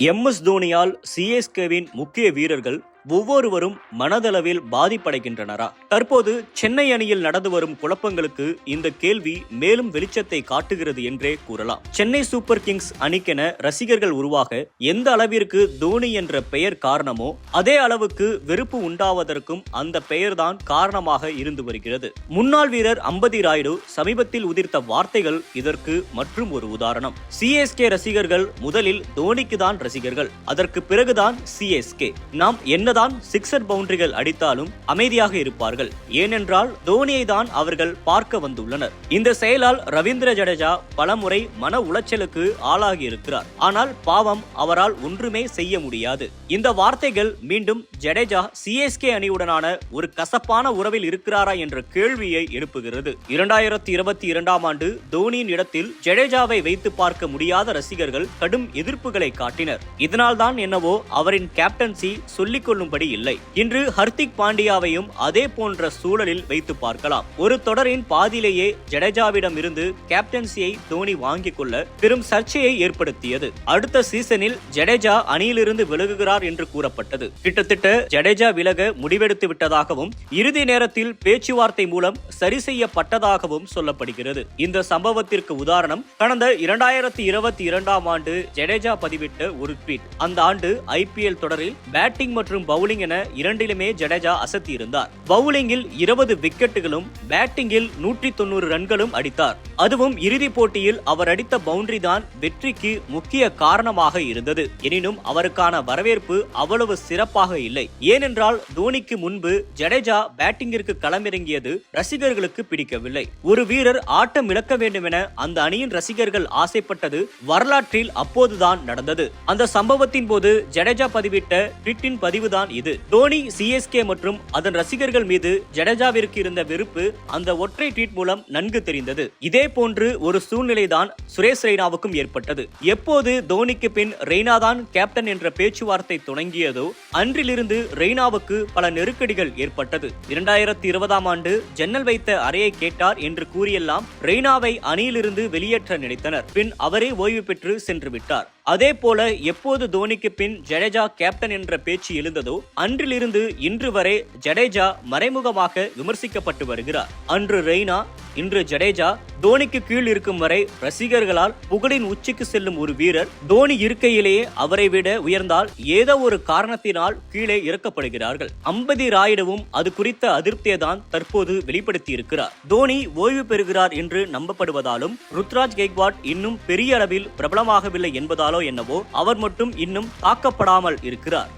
M S தோனியால் சிஎஸ்கேவின் முக்கிய வீரர்கள் ஒவ்வொருவரும் மனதளவில் பாதிப்படைகின்றனரா? தற்போது சென்னை அணியில் நடந்து வரும் குழப்பங்களுக்கு இந்த கேள்வி மேலும் வெளிச்சத்தை காட்டுகிறது என்றே கூறலாம். சென்னை சூப்பர் கிங்ஸ் அணிக்கென ரசிகர்கள் உருவாக எந்த அளவிற்கு தோனி என்ற பெயர் காரணமோ அதே அளவுக்கு வெறுப்பு உண்டாவதற்கும் அந்த பெயர்தான் காரணமாக இருந்து வருகிறது. முன்னாள் வீரர் அம்பதி ராயுடு சமீபத்தில் உதிர்த்த வார்த்தைகள் இதற்கு மற்றும் ஒரு உதாரணம். சிஎஸ்கே ரசிகர்கள் முதலில் தோனிக்கு தான் ரசிகர்கள். அதற்கு பிறகுதான் சிஎஸ்கே நாம் என்ன என்னதான் சிக்ஸர் பவுண்டரிகள் அடித்தாலும் அமைதியாக இருப்பார்கள். ஏனென்றால் தோனியை தான் அவர்கள் பார்க்க வந்துள்ளனர். இந்த செயலால் ரவீந்திர ஜடேஜா பலமுறை மன உளைச்சலுக்கு ஆளாகி இருக்கிறார் ஆனால் பாவம் அவரால் ஒன்றுமே செய்ய முடியாது. இந்த வார்த்தைகள் மீண்டும் ஜடேஜா சிஎஸ்கே அணியுடனான ஒரு கசப்பான உறவில் இருக்கிறாரா என்ற கேள்வியை எழுப்புகிறது. இரண்டாயிரத்தி இருபத்தி இரண்டாம் ஆண்டு தோனியின் இடத்தில் ஜடேஜாவை வைத்து பார்க்க முடியாத ரசிகர்கள் கடும் எதிர்ப்புகளை காட்டினர். இதனால்தான் என்னவோ அவரின் கேப்டன்சி சொல்லிக் கொள்ளும்படி இல்லை. இன்று ஹர்திக் பாண்டியாவையும் அதே போன்ற சூழலில் வைத்து பார்க்கலாம். ஒரு தொடரின் பாதியிலேயே ஜடேஜாவிடம் இருந்து கேப்டன்சியை தோனி வாங்கிக் கொள்ள பெரும் சர்ச்சையை ஏற்படுத்தியது. அடுத்த சீசனில் ஜடேஜா அணியிலிருந்து விலகுகிறார் என்று கூறப்பட்டது. கிட்டத்தட்ட ஜடேஜா விலக முடிவெடுத்து விட்டதாகவும் இறுதி நேரத்தில் பேச்சுவார்த்தை மூலம் சரி செய்யப்பட்டதாகவும் சொல்லப்படுகிறது. இந்த சம்பவத்திற்கு உதாரணம் கடந்த இரண்டாயிரத்தி இருபத்தி இரண்டாம் ஆண்டு ஜடேஜா பதிவிட்ட ஒரு ட்வீட். அந்த ஆண்டு ஐபிஎல் தொடரில் பேட்டிங் மற்றும் பவுலிங் என இரண்டிலுமே ஜடேஜா அசத்தி இருந்தார் பவுலிங்கில் இருபது விக்கெட்டுகளும் பேட்டிங்கில் நூற்றி தொண்ணூறு ரன்களும் அடித்தார். அதுவும் இறுதிப் போட்டியில் அவர் அடித்த பவுண்டரி தான் வெற்றிக்கு முக்கிய காரணமாக இருந்தது. எனினும் அவருக்கான வரவேற்பு அவ்வளவு சிறப்பாக இல்லை. ஏனென்றால் தோனிக்கு முன்பு ஜடேஜா பேட்டிங்கிற்கு களமிறங்கியது ரசிகர்களுக்கு பிடிக்கவில்லை. ஒரு வீரர் ஆட்டம் இழக்க வேண்டும் என அந்த அணியின் ரசிகர்கள் ஆசைப்பட்டது வரலாற்றில் அப்போதுதான் நடந்தது. அந்த சம்பவத்தின் போது ஜடேஜா பதிவிட்ட ட்விட்டின் பதிவுதான் இது. தோனி சிஎஸ்கே மற்றும் அதன் ரசிகர்கள் மீது ஜடேஜாவிற்கு இருந்த வெறுப்பு அந்த ஒற்றை ட்வீட் மூலம் நன்கு தெரிந்தது. இதே போன்று ஒரு சூழ்நிலைதான் சுரேஷ் ரெய்னாவுக்கும் ஏற்பட்டது. எப்போது தோனிக்கு பின் ரெய்னா தான் கேப்டன் என்ற பேச்சுவார்த்தை தொடங்கியதோ அன்றிலிருந்து ரெய்னாவுக்கு பல நெருக்கடிகள் ஏற்பட்டது. இரண்டாயிரத்தி இருபதாம் ஆண்டு ஜன்னல் வைத்த அறையை கேட்டார் என்று கூறியெல்லாம் ரெய்னாவை அணியிலிருந்து வெளியேற்ற நினைத்தனர். பின் அவரே ஓய்வு பெற்று சென்று விட்டார். அதே போல எப்போது தோனிக்கு பின் ஜடேஜா கேப்டன் என்ற பேச்சு எழுந்ததோ அன்றிலிருந்து இன்று வரை ஜடேஜா மறைமுகமாக விமர்சிக்கப்பட்டு வருகிறார். அன்று ரெய்னா இன்று ஜடேஜா தோனிக்கு கீழ் இருக்கும் வரை ரசிகர்களால் புகழின் உச்சிக்கு செல்லும் ஒரு வீரர் தோனி இருக்கையிலேயே அவரை விட உயர்ந்தால் ஏதோ ஒரு காரணத்தினால் கீழே இறக்கப்படுகிறார்கள். அம்பதி ராயிடவும் அது குறித்த அதிருப்தியை தான் தற்போது வெளிப்படுத்தி இருக்கிறார் தோனி ஓய்வு பெறுகிறார் என்று நம்பப்படுவதாலும் ருத்ராஜ் கெய்க்வாட் இன்னும் பெரிய அளவில் பிரபலமாகவில்லை என்பதாலோ என்னவோ அவர் மட்டும் இன்னும் தாக்கப்படாமல் இருக்கிறார்.